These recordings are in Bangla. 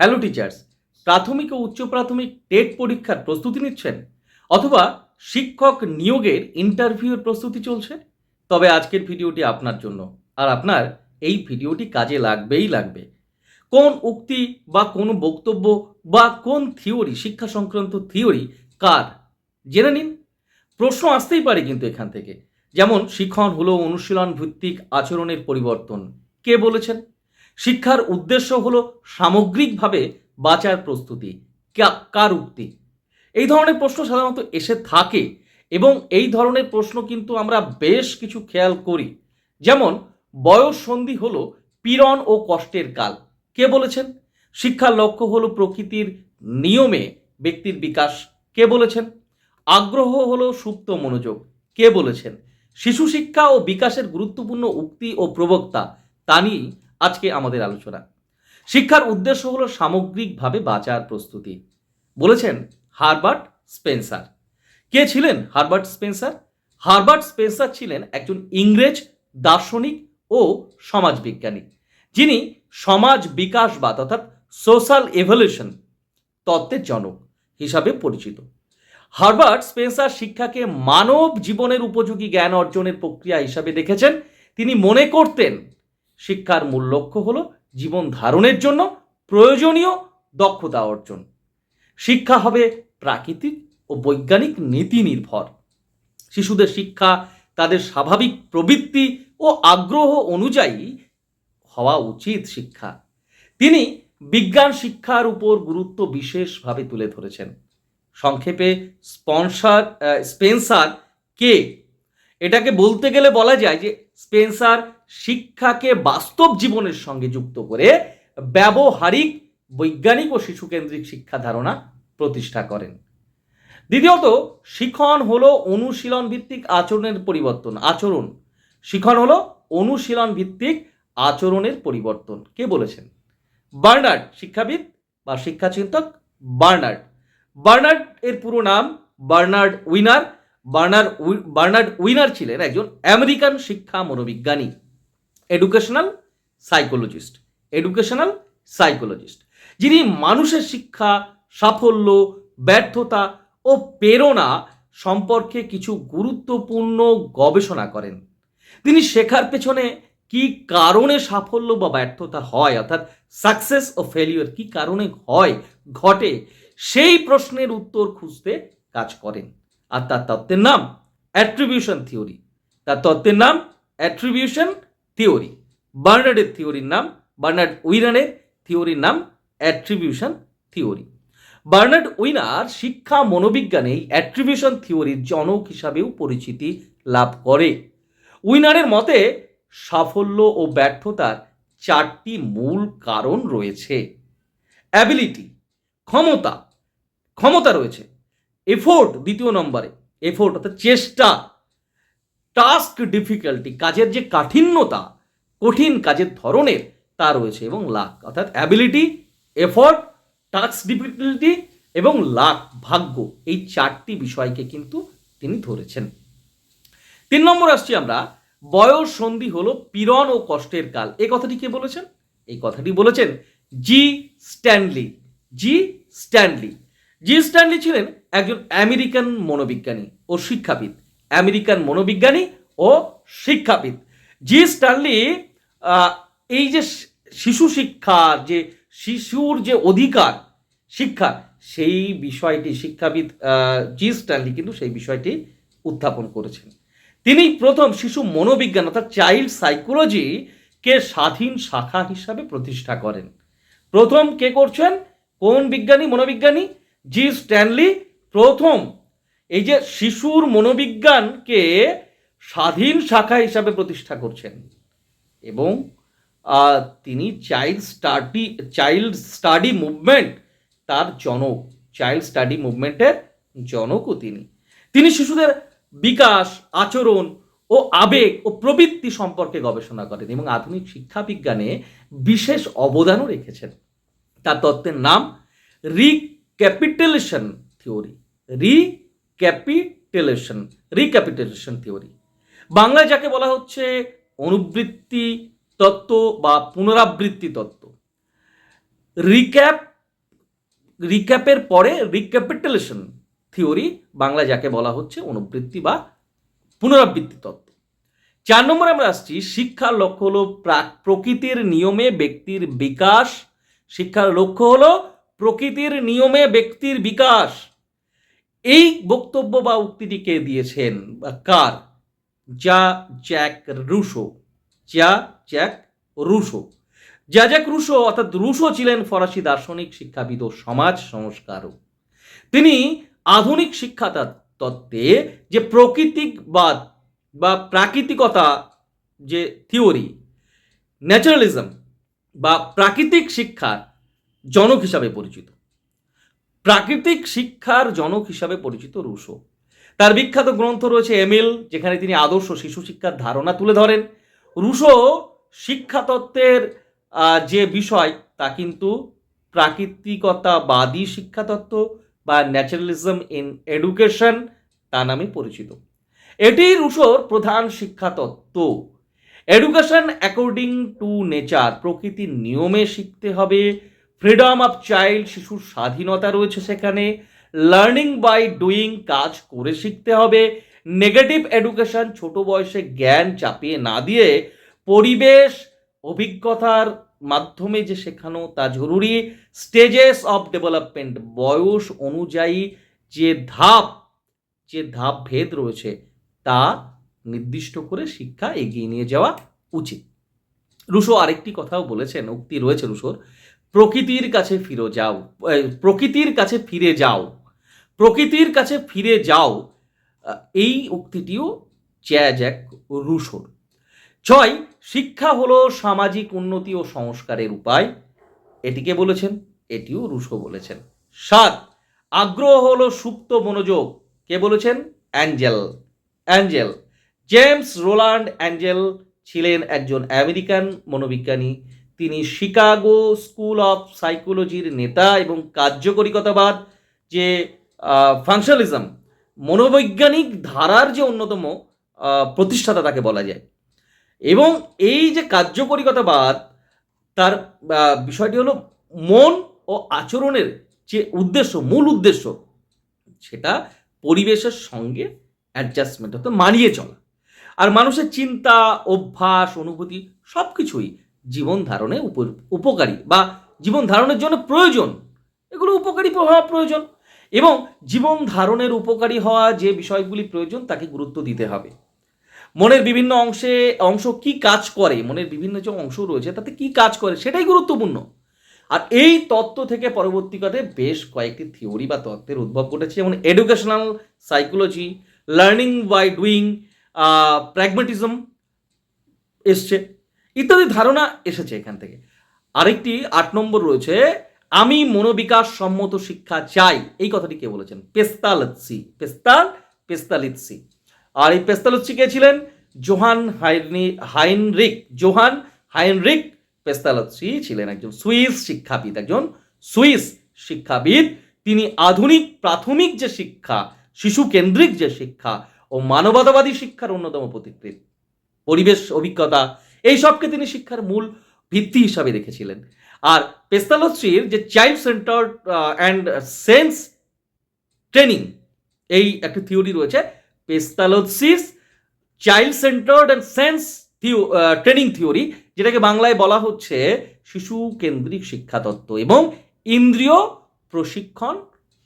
হ্যালো টিচার্স প্রাথমিক ও উচ্চ প্রাথমিক টেট পরীক্ষার প্রস্তুতি নিচ্ছেন? অথবা শিক্ষক নিয়োগের ইন্টারভিউর প্রস্তুতি চলছে? তবে আজকের ভিডিওটি আপনার জন্য। আর আপনার এই ভিডিওটি কাজে লাগবেই লাগবে। কোন উক্তি বা কোন বক্তব্য বা কোন থিওরি শিক্ষা সংক্রান্ত থিওরি কার? জেনে নিন। প্রশ্ন আসতেই পারে কিন্তু এখান থেকে। যেমন শিক্ষণ হলো অনুশীলন ভিত্তিক আচরণের পরিবর্তন। কে বলেছেন? শিক্ষার উদ্দেশ্য হলো সামগ্রিকভাবে বাঁচার প্রস্তুতি। কার উক্তি? এই ধরনের প্রশ্ন সাধারণত এসে থাকে এবং এই ধরনের প্রশ্ন কিন্তু আমরা বেশ কিছু খেয়াল করি। যেমন, বয়স সন্ধি হলো পীড়ন ও কষ্টের কাল। কে বলেছেন? শিক্ষার লক্ষ্য হলো প্রকৃতির নিয়মে ব্যক্তির বিকাশ। কে বলেছেন? আগ্রহ হলো সুপ্ত মনোযোগ। কে বলেছেন? শিশু শিক্ষা ও বিকাশের গুরুত্বপূর্ণ উক্তি ও প্রবক্তা। তা নিয়েই আজকে আমাদের আলোচনা। শিক্ষার উদ্দেশ্য হলো সামগ্রিকভাবে বাঁচার প্রস্তুতি। বলেছেন হারবার্ট স্পেন্সার। কে ছিলেন হারবার্ট স্পেন্সার? হারবার্ট স্পেন্সার ছিলেন একজন ইংরেজ দার্শনিক ও সমাজবিজ্ঞানী, যিনি সমাজ বিকাশবাদ অর্থাৎ সোশ্যাল এভলিউশন তত্ত্বের জনক হিসাবে পরিচিত। হারবার্ট স্পেন্সার শিক্ষাকে মানব জীবনের উপযোগী জ্ঞান অর্জনের প্রক্রিয়া হিসাবে দেখেছেন। তিনি মনে করতেন শিক্ষার মূল লক্ষ্য হলো জীবন ধারণের জন্য প্রয়োজনীয় দক্ষতা অর্জন। শিক্ষা হবে প্রাকৃতিক ও বৈজ্ঞানিক নীতি নির্ভর। শিশুদের শিক্ষা তাদের স্বাভাবিক প্রবৃত্তি ও আগ্রহ অনুযায়ী হওয়া উচিত শিক্ষা। তিনি বিজ্ঞান শিক্ষার উপর গুরুত্ব বিশেষভাবে তুলে ধরেছেন। সংক্ষেপে স্পন্সার স্পেন্সার কে এটাকে বলতে গেলে বলা যায় যে স্পেন্সার শিক্ষাকে বাস্তব জীবনের সঙ্গে যুক্ত করে ব্যবহারিক বৈজ্ঞানিক ও শিশুকেন্দ্রিক শিক্ষা ধারণা প্রতিষ্ঠা করেন। দ্বিতীয়ত, শিখন হলো অনুশীলন ভিত্তিক আচরণের পরিবর্তন, আচরণ। শিখন হলো অনুশীলন ভিত্তিক আচরণের পরিবর্তন, কে বলেছেন? বার্নার্ড, শিক্ষাবিদ বা শিক্ষাচিন্তক বার্নার্ড। বার্নার্ড এর পুরো নাম Bernard Weiner Bernard Bernard Weiner ছিলেন একজন আমেরিকান শিক্ষা মনোবিজ্ঞানী এডুকেশনাল সাইকোলজিস্ট এডুকেশনাল সাইকোলজিস্ট যিনি মানুষের শিক্ষা, সাফল্য, ব্যর্থতা ও প্রেরণা সম্পর্কে কিছু গুরুত্বপূর্ণ গবেষণা করেন। তিনি শেখার পেছনে কি কারণে সাফল্য বা ব্যর্থতা হয়, অর্থাৎ সাকসেস ও ফেলিওর কি কারণে হয়, ঘটে, সেই প্রশ্নের উত্তর খুঁজতে কাজ করেন। আর তার তত্ত্বের নাম অ্যাট্রিবিউশন থিওরি। তার তত্ত্বের নাম অ্যাট্রিবিউশন থিওরি। বার্নার্ডের থিওরির নাম, বার্নার্ড উইনারের থিওরির নাম অ্যাট্রিবিউশন থিওরি। বার্নার্ড উইনার শিক্ষা মনোবিজ্ঞানে অ্যাট্রিবিউশন থিওরির জনক হিসাবেও পরিচিতি লাভ করে। উইনারের মতে সাফল্য ও ব্যর্থতার চারটি মূল কারণ রয়েছে। অ্যাবিলিটি, ক্ষমতা ক্ষমতা রয়েছে। এফোর্ট, দ্বিতীয় নম্বরে। এফোর্ট অর্থাৎ চেষ্টা। টাস্ক ডিফিকাল্টি, কাজের যে কাঠিন্যতা, কঠিন কাজের ধরনের তা রয়েছে এবং লাক। অর্থাৎ অ্যাবিলিটি, এফোর্ট, টাস্ক ডিফিকাল্টি এবং লাক, ভাগ্য এই চারটি বিষয়কে কিন্তু তিনি ধরেছেন। তিন নম্বর আসছি আমরা, বয়স সন্ধি হলো, পীড়ন ও কষ্টের কাল। এই কথাটি কে বলেছেন? এই কথাটি বলেছেন G Stanley. G Stanley. G Stanley ছিলেন একজন আমেরিকান মনোবিজ্ঞানী ও শিক্ষাবিদ। আমেরিকান মনোবিজ্ঞানী ও শিক্ষাবিদ। জি স্ট্যানলি এই যে শিশু শিক্ষা, যে শিশুর যে অধিকার, শিক্ষা, সেই বিষয়টি শিক্ষাবিদ জি স্ট্যানলি কিন্তু সেই বিষয়টি উত্থাপন করেছেন। তিনি প্রথম শিশু মনোবিজ্ঞান অর্থাৎ চাইল্ড সাইকোলজি কে স্বাধীন শাখা হিসাবে প্রতিষ্ঠা করেন। প্রথম কে করছেন? কোন বিজ্ঞানী? মনোবিজ্ঞানী? জি স্ট্যানলি প্রথম। এই যে শিশুর মনোবিজ্ঞানকে স্বাধীন শাখা হিসাবে প্রতিষ্ঠা করছেন এবং তিনি child study child study movement তার জনক, চাইল্ড স্টাডি মুভমেন্টের জনকও তিনি। তিনি শিশুদের বিকাশ, আচরণ ও আবেগ ও প্রবৃত্তি সম্পর্কে গবেষণা করেন এবং আধুনিক শিক্ষা বিজ্ঞানে বিশেষ অবদানও রেখেছেন। তার তত্ত্বের নাম রিক্যাপিটেলেশন থিওরি রিক্যাপিটেলেশন রিক্যাপিটেলেশন থিওরি বাংলায় যাকে বলা হচ্ছে অনুবৃত্তি তত্ত্ব বা পুনরাবৃত্তি তত্ত্ব। রিক্যাপ রিক্যাপের পরে রিক্যাপিটালেশন থিওরি বাংলা যাকে বলা হচ্ছে অনুবৃত্তি বা পুনরাবৃত্তি তত্ত্ব। চার নম্বরে আমরা আসছি, শিক্ষার লক্ষ্য হলো প্রা- প্রকৃতির নিয়মে ব্যক্তির বিকাশ। শিক্ষার লক্ষ্য হলো প্রকৃতির নিয়মে ব্যক্তির বিকাশ। এই বক্তব্য বা উক্তিটি কে দিয়েছেন বা কার? যা জ্যাক রুশো। যা জ্যাক রুশো। যা জ্যাক রুশো অর্থাৎ রুশো ছিলেন ফরাসি দার্শনিক শিক্ষাবিদ ও সমাজ সংস্কারক। তিনি আধুনিক শিক্ষা তত্ত্বে যে প্রকৃতিকবাদ বা প্রাকৃতিকতা যে থিওরি, ন্যাচারালিজম বা প্রাকৃতিক শিক্ষার জনক হিসাবে পরিচিত। প্রাকৃতিক শিক্ষার জনক হিসাবে পরিচিত রুশো। তার বিখ্যাত গ্রন্থ রয়েছে এমিল, যেখানে তিনি আদর্শ শিশু শিক্ষার ধারণা তুলে ধরেন। রুশো শিক্ষাতত্ত্বের যে বিষয়, তা কিন্তু প্রাকৃতিকতাবাদী শিক্ষাতত্ত্ব বা ন্যাচারালিজম ইন এডুকেশন তা নামে পরিচিত। এটি রুশোর প্রধান শিক্ষাতত্ত্ব। এডুকেশন অ্যাকর্ডিং টু নেচার, প্রকৃতির নিয়মে শিখতে হবে ফ্রিডম অফ চাইল্ড শিশুর স্বাধীনতা রয়েছে সেখানে। লার্নিং বাই ডুইং কাজ করে শিখতে হবে। নেগেটিভ এডুকেশন ছোট বয়সে জ্ঞান চাপিয়ে না দিয়ে পরিবেশ, অভিজ্ঞতার মাধ্যমে যে শেখানো তা জরুরি। স্টেজেস অফ ডেভেলপমেন্ট বয়স অনুযায়ী যে ধাপ যে ধাপ ভেদ রয়েছে তা নির্দিষ্ট করে শিক্ষা এগিয়ে নিয়ে যাওয়া উচিত। রুশো আরেকটি কথাও বলেছেন, উক্তি রয়েছে রুশোর। প্রকৃতির কাছে ফিরে যাও প্রকৃতির কাছে ফিরে যাও, প্রকৃতির কাছে ফিরে যাও। এই উক্তিটিও জ্যা এক রুশোর। ছয়, শিক্ষা হলো সামাজিক উন্নতি ও সংস্কারের উপায়। এটিকে বলেছেন, এটিও রুশো বলেছেন। সাত, আগ্রহ হলো সুপ্ত মনোযোগ। কে বলেছেন? Angell. Angell. James Rowland Angell ছিলেন একজন আমেরিকান মনোবিজ্ঞানী। তিনি শিকাগো স্কুল অফ সাইকোলজির নেতা এবং কার্যকরিকতাবাদ যে ফাংশনালিজম, মনোবৈজ্ঞানিক ধারার যে অন্যতম প্রতিষ্ঠাতা তাকে বলা যায়। এবং এই যে কার্যকরিকতাবাদ, তার বিষয়টি হলো মন ও আচরণের যে উদ্দেশ্য, মূল উদ্দেশ্য, সেটা পরিবেশের সঙ্গে অ্যাডজাস্টমেন্ট অর্থাৎ মানিয়ে চলা। আর মানুষের চিন্তা, অভ্যাস, অনুভূতি সব কিছুই জীবন ধারণে উপকারী বা জীবন ধারণের জন্য প্রয়োজন। এগুলো উপকারী হওয়া প্রয়োজন এবং জীবন ধারণের উপকারী হওয়া যে বিষয়গুলি প্রয়োজন তাকে গুরুত্ব দিতে হবে। মনের বিভিন্ন অংশে, অংশ কি কাজ করে, মনের বিভিন্ন যে অংশ রয়েছে তাতে কি কাজ করে সেটাই গুরুত্বপূর্ণ। আর এই তত্ত্ব থেকে পরবর্তীকালে বেশ কয়েকটি থিওরি বা তত্ত্বের উদ্ভব ঘটেছে, যেমন educational psychology learning by doing pragmatism এসছে। ইত্যাদি ধারণা এসেছে এখান থেকে। আরেকটি আট নম্বর রয়েছে, আমি মনোবিকাশ সম্মত শিক্ষা চাই। এই কথাটি কে বলেছেন? পেস্তালৎসি পেস্তাল পেস্তালিৎসি আর এই পেস্তালৎসি কে ছিলেন? জোহান হাইনি হাইনরিক। জোহান হাইনরিক পেস্তালৎসি ছিলেন একজন সুইস শিক্ষাবিদ, একজন সুইস শিক্ষাবিদ। তিনি আধুনিক, প্রাথমিক যে শিক্ষা, শিশু কেন্দ্রিক যে শিক্ষা ও মানবতাবাদী শিক্ষার অন্যতম প্রতিকৃত। পরিবেশ, অভিজ্ঞতা এই সবকে তিনি শিক্ষার মূল ভিত্তি হিসাবে রেখেছিলেন। আর পেস্তালস্ট্রির যে child centre and sense training এই একটা থিওরি রয়েছে। Pestalozzi's child centred and sense theo training theory যেটাকে বাংলায় বলা হচ্ছে শিশু কেন্দ্রিক শিক্ষা তত্ত্ব এবং ইন্দ্রিয় প্রশিক্ষণ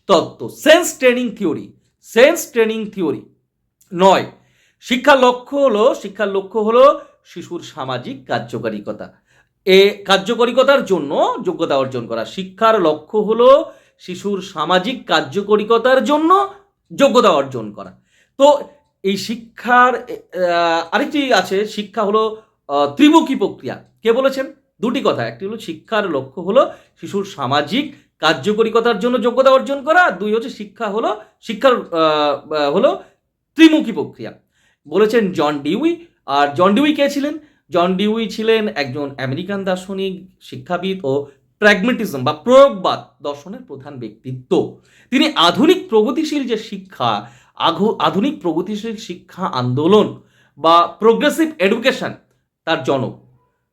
তত্ত্ব। Sense training theory sense training theory নয়, শিক্ষার লক্ষ্য হলো, শিক্ষার লক্ষ্য হলো শিশুর সামাজিক কার্যকারিকতা। এ কার্যকরিকতার জন্য যোগ্যতা অর্জন করা। শিক্ষার লক্ষ্য হলো শিশুর সামাজিক কার্যকরিকতার জন্য যোগ্যতা অর্জন করা। তো এই শিক্ষার আরেকটি আছে, শিক্ষা হলো ত্রিমুখী প্রক্রিয়া। কে বলেছেন? দুটি কথা। একটি হলো শিক্ষার লক্ষ্য হলো শিশুর সামাজিক কার্যকরিকতার জন্য যোগ্যতা অর্জন করা। দুই হচ্ছে শিক্ষা হলো, শিক্ষার হলো ত্রিমুখী প্রক্রিয়া। বলেছেন জন ডিউই। আর জন ডিউই কে ছিলেন? জন ডিউই ছিলেন একজন আমেরিকান দার্শনিক, শিক্ষাবিদ ও প্র্যাগমেটিজম বা প্রয়োগবাদ দর্শনের প্রধান ব্যক্তিত্ব। তিনি আধুনিক প্রগতিশীল যে শিক্ষা আধুনিক প্রগতিশীল শিক্ষা আন্দোলন বা প্রোগ্রেসিভ এডুকেশন তার জনক।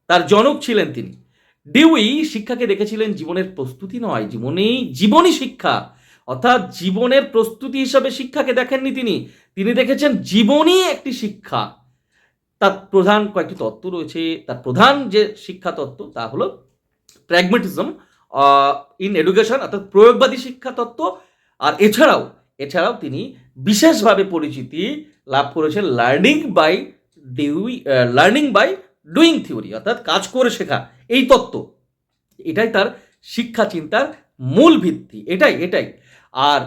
তার জনক ছিলেন তিনি। ডিউই শিক্ষাকে দেখেছিলেন জীবনের প্রস্তুতি নয়, জীবনেই জীবনী শিক্ষা। অর্থাৎ জীবনের প্রস্তুতি হিসাবে শিক্ষাকে দেখেননি তিনি। তিনি দেখেছেন জীবনী একটি শিক্ষা। তার প্রধান কয়েকটি তত্ত্ব রয়েছে। তার প্রধান যে শিক্ষা তত্ত্ব, তা হলো প্র্যাগমেটিজম ইন এডুকেশন অর্থাৎ প্রয়োগবাদী শিক্ষা তত্ত্ব। আর এছাড়াও এছাড়াও তিনি বিশেষভাবে পরিচিতি লাভ করেছেন learning by Dewey learning by doing theory অর্থাৎ কাজ করে শেখা। এই তত্ত্ব, এটাই তার শিক্ষা চিন্তার মূল ভিত্তি, এটাই এটাই। আর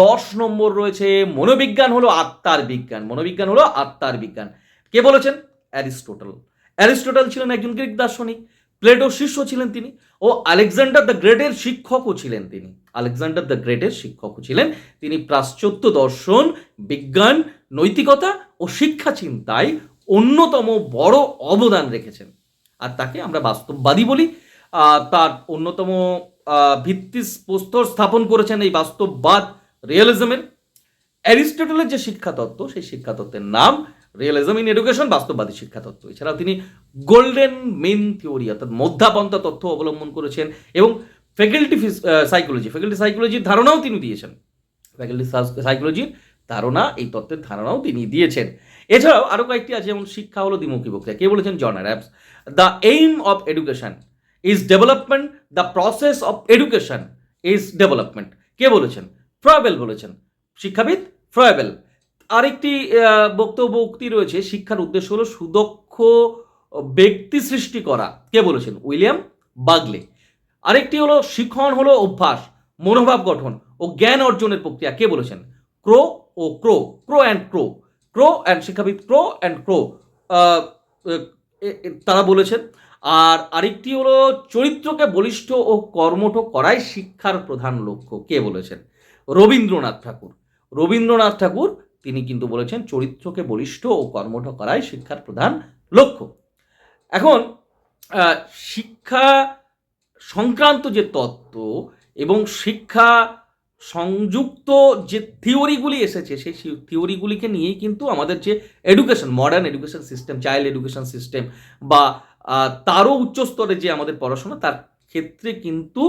দশ নম্বর রয়েছে, মনোবিজ্ঞান হলো আত্মার বিজ্ঞান। মনোবিজ্ঞান হলো আত্মার বিজ্ঞান। কে বলেছেন? অ্যারিস্টোটল। অ্যারিস্টোটল ছিলেন একজন গ্রিক দার্শনিক প্লেটোর শিষ্য ছিলেন তিনি ও আলেকজান্ডার দ্য গ্রেটের শিক্ষকও ছিলেন তিনি। আলেকজান্ডার দ্য গ্রেটের শিক্ষকও ছিলেন। তিনি প্রাশ্চাত্য দর্শন, বিজ্ঞান, নৈতিকতা ও শিক্ষা চিন্তায় অন্যতম বড় অবদান রেখেছেন। আর তাকে আমরা বাস্তববাদী বলি। তার অন্যতম ভিত্তি প্রস্তর স্থাপন করেছেন এই বাস্তববাদ রিয়েলিজমের। অ্যারিস্টটলের যে শিক্ষাতত্ত্ব, সেই শিক্ষাতত্ত্বের নাম রিয়েলিজম ইন এডুকেশন বাস্তববাদী শিক্ষা তত্ত্ব এছাড়াও তিনি গোল্ডেন মেন থিওরি অর্থাৎ মধ্যাপন্থা তথ্য অবলম্বন করেছেন এবং ফ্যাকাল্টি সাইকোলজি ফ্যাকাল্টি সাইকোলজির ধারণাও তিনি দিয়েছেন। ফ্যাকাল্টি সাইকোলজির ধারণা, এই তত্ত্বের ধারণাও তিনি দিয়েছেন। এছাড়াও আরও কয়েকটি আছে, যেমন শিক্ষা হলো দ্বিমুখী প্রক্রিয়া কে বলেছেন? John Apps the aim of education is development the process of education is development কে বলেছেন? ফ্রয়েবেল বলেছেন। শিক্ষাবিদ ফ্রয়েবেল। আরেকটি বক্তব্য উক্তি রয়েছে, শিক্ষার উদ্দেশ্য হলো সুদক্ষ ব্যক্তি সৃষ্টি করা। কে বলেছেন? William Bagley. আরেকটি হলো, শিখন হলো অভ্যাস, মনোভাব গঠন ও জ্ঞান অর্জনের প্রক্রিয়া। কে বলেছেন? ক্রো ও ক্রো crow and crow crow and শিক্ষাবিদ ক্রো অ্যান্ড ক্রো। তারা বলেছেন। আর আরেকটি হলো, চরিত্রকে বলিষ্ঠ ও কর্মঠ করাই শিক্ষার প্রধান লক্ষ্য। কে বলেছেন? রবীন্দ্রনাথ ঠাকুর। রবীন্দ্রনাথ ঠাকুর তিনি কিন্তু বলেছেন, চরিত্রকে বলিষ্ঠ ও কর্মঠ করাই শিক্ষার প্রধান লক্ষ্য। এখন শিক্ষা সংক্রান্ত যে তত্ত্ব এবং শিক্ষা সংযুক্ত যে থিওরিগুলি এসেছে, সেই থিওরিগুলিকে নিয়েই কিন্তু আমাদের যে education modern education system child education system বা তারও উচ্চ স্তরে যে আমাদের পড়াশোনা, তার ক্ষেত্রে কিন্তু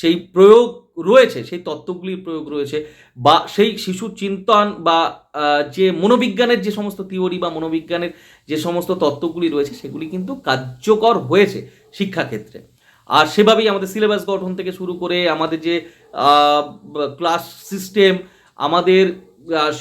সেই প্রয়োগ রয়েছে, সেই তত্ত্বগুলির প্রয়োগ রয়েছে বা সেই শিশু চিন্তন বা যে মনোবিজ্ঞানের যে সমস্ত থিওরি বা মনোবিজ্ঞানের যে সমস্ত তত্ত্বগুলি রয়েছে সেগুলি কিন্তু কার্যকর হয়েছে শিক্ষাক্ষেত্রে। আর সেভাবেই আমাদের সিলেবাস গঠন থেকে শুরু করে আমাদের যে ক্লাস সিস্টেম আমাদের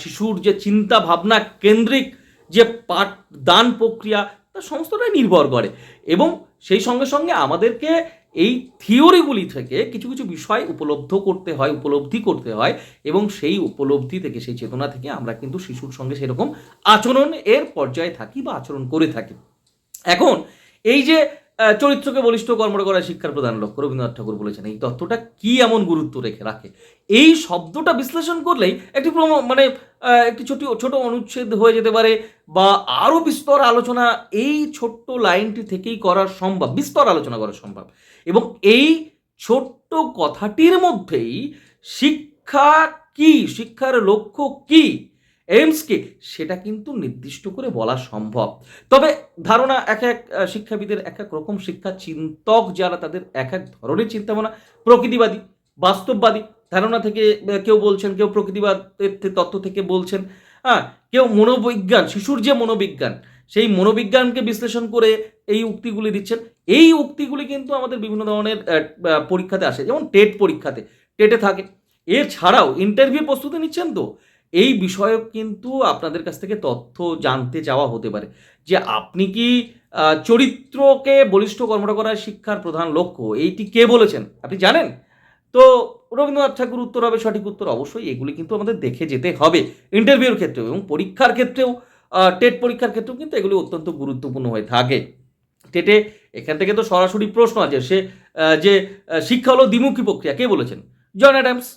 শিশুর যে চিন্তা ভাবনা কেন্দ্রিক যে পাঠদান প্রক্রিয়া, তা সমস্তটাই নির্ভর করে। এবং সেই সঙ্গে সঙ্গে আমাদেরকে এই থিওরিগুলি থেকে কিছু কিছু বিষয় উপলব্ধ করতে হয়, উপলব্ধি করতে হয় এবং সেই উপলব্ধি থেকে, সেই চেতনা থেকে আমরা কিন্তু শিশুর সঙ্গে সেরকম আচরণ এর পর্যায়ে থাকি বা আচরণ করে থাকি। এখন এই যে চরিত্রকে বলিষ্ঠ কর্মঠ করা শিক্ষার প্রধান লক্ষ্য। রবীন্দ্রনাথ ঠাকুর বলেছেন, এই তত্ত্বটা কি এমন গুরুত্ব রেখে রাখে? এই শব্দটা বিশ্লেষণ করলেই একটি মানে একটি ছোট ছোট অনুচ্ছেদ হয়ে যেতে পারে বা আরও বিস্তর আলোচনা এই ছোট্ট লাইনটি থেকেই করা সম্ভব, বিস্তর আলোচনা করা সম্ভব। এবং এই ছোট্ট কথাটির মধ্যেই শিক্ষা কি? শিক্ষার লক্ষ্য কি? এইমস কি সেটা কিন্তু নির্দিষ্ট করে বলা সম্ভব। তবে ধারণা এক এক শিক্ষাবিদের এক এক রকম শিক্ষা, চিন্তক যারা তাদের এক এক ধরনের চিন্তাভাবনা, প্রকৃতিবাদী, বাস্তববাদী ধারণা থেকে কেউ বলছেন, কেউ প্রকৃতিবাদের তত্ত্ব থেকে বলছেন হ্যাঁ কেউ মনোবিজ্ঞান, শিশুর যে মনোবিজ্ঞান, সেই মনোবিজ্ঞানকে বিশ্লেষণ করে এই উক্তিগুলি দিচ্ছেন। এই উক্তিগুলি কিন্তু আমাদের বিভিন্ন ধরনের পরীক্ষাতে আসে, যেমন টেট পরীক্ষাতে। টেটে থাকে। এছাড়াও ইন্টারভিউ প্রস্তুতি নিচ্ছেন তো? এই বিষয়ে কিন্তু আপনাদের কাছ থেকে তথ্য জানতে চাওয়া হতে পারে। যে আপনি কি চরিত্রকে বলিষ্ঠ কর্মটা করার শিক্ষার প্রধান লক্ষ্য, এইটি কে বলেছেন? আপনি জানেন? তো রবীন্দ্রনাথ ঠাকুর উত্তর হবে, সঠিক উত্তর অবশ্যই, এগুলি কিন্তু আমাদের দেখে যেতে হবে ইন্টারভিউর ক্ষেত্রেও এবং পরীক্ষার ক্ষেত্রেও। টেট পরীক্ষার ক্ষেত্রেও কিন্তু এগুলি অত্যন্ত গুরুত্বপূর্ণ হয়ে থাকে। টেটে এখান থেকে তো সরাসরি প্রশ্ন আছে, সে যে শিক্ষা হলো দ্বিমুখী প্রক্রিয়া, কে বলেছেন? জন অ্যাডামস,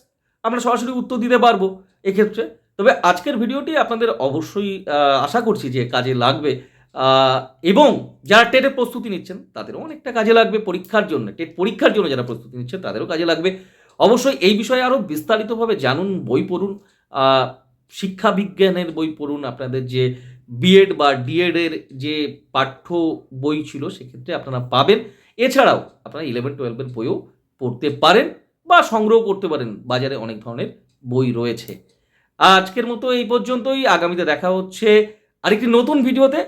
আমরা সরাসরি উত্তর দিতে পারব এক্ষেত্রে। তবে আজকের ভিডিওটি আপনাদের অবশ্যই আশা করছি যে কাজে লাগবে। এবং যারা টেটের প্রস্তুতি নিচ্ছেন, তাদেরও অনেকটা কাজে লাগবে পরীক্ষার জন্য। টেট পরীক্ষার জন্য যারা প্রস্তুতি নিচ্ছেন, তাদেরও কাজে লাগবে। অবশ্যই এই বিষয়ে আরও বিস্তারিতভাবে জানুন, বই পড়ুন। শিক্ষা বিজ্ঞানের বই পড়ুন। আপনাদের যে বিএড বা ডিএড এর যে পাঠ্য বই ছিল, সেক্ষেত্রে আপনারা পাবেন। এছাড়াও আপনারা ইলেভেন টুয়েলভের বইও পড়তে পারেন বা সংগ্রহ করতে পারেন। বাজারে অনেক ধরনের বই রয়েছে। আজকের মতো এই পর্যন্তই। আগামীতে দেখা হচ্ছে আরেকটি নতুন ভিডিওতে।